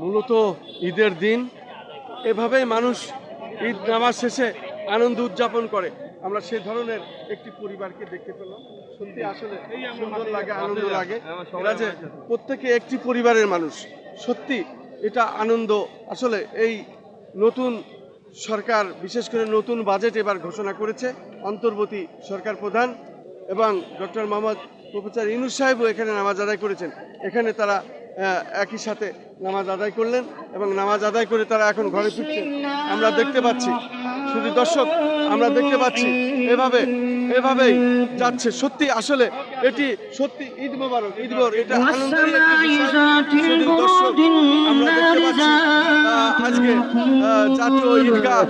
মূলত ঈদের দিন এভাবেই মানুষ ঈদ নামাজ শেষে আনন্দ উদযাপন করে। আমরা সে ধরনের একটি পরিবারকে দেখতে পেলাম। সত্যি আসলে সুন্দর লাগে আনন্দ লাগে। এরা যে প্রত্যেকে একটি পরিবারের মানুষ সত্যি এটা আনন্দ। আসলে এই নতুন সরকার বিশেষ করে নতুন বাজেট এবার ঘোষণা করেছে অন্তর্বর্তী সরকার প্রধান এবং ডক্টর মোহাম্মদ প্রফেসর ইনুস সাহেবও এখানে নামাজ আদায় করেছেন। এখানে তারা একই সাথে নামাজ আদায় করলেন এবং নামাজ আদায় করে তারা এখন ঘরে ফিরছে আমরা দেখতে পাচ্ছি, শুধু দর্শক, আমরা দেখতে পাচ্ছি, এভাবে, এভাবেই যাচ্ছে। সত্যি আসলে এটি সত্যি ঈদ মোবারক ঈদ মোবারক। এটা আনন্দের দর্শক আজকে জাতীয় ঈদগাহ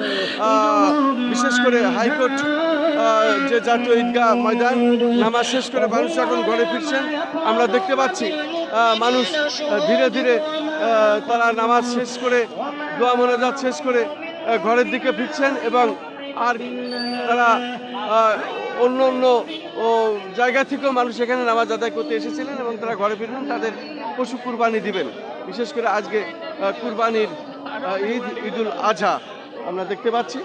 বিশেষ করে হাইকোর্ট যে জাতীয় ঈদগাহ ময়দান, নামাজ শেষ করে মানুষ এখন ঘরে ফিরছেন। আমরা দেখতে পাচ্ছি মানুষ ধীরে ধীরে তারা নামাজ শেষ করে, দোয়া মোনাজাত শেষ করে ঘরের দিকে ফিরছেন এবং আর তারা অন্য অন্য জায়গা থেকেও মানুষ এখানে নামাজ আদায় করতে এসেছিলেন এবং তারা ঘরে ফিরবেন, তাদের পশু কুরবানি দিবেন। বিশেষ করে আজকে কুরবানির ঈদ ঈদুল আজহা আমরা দেখতে পাচ্ছি।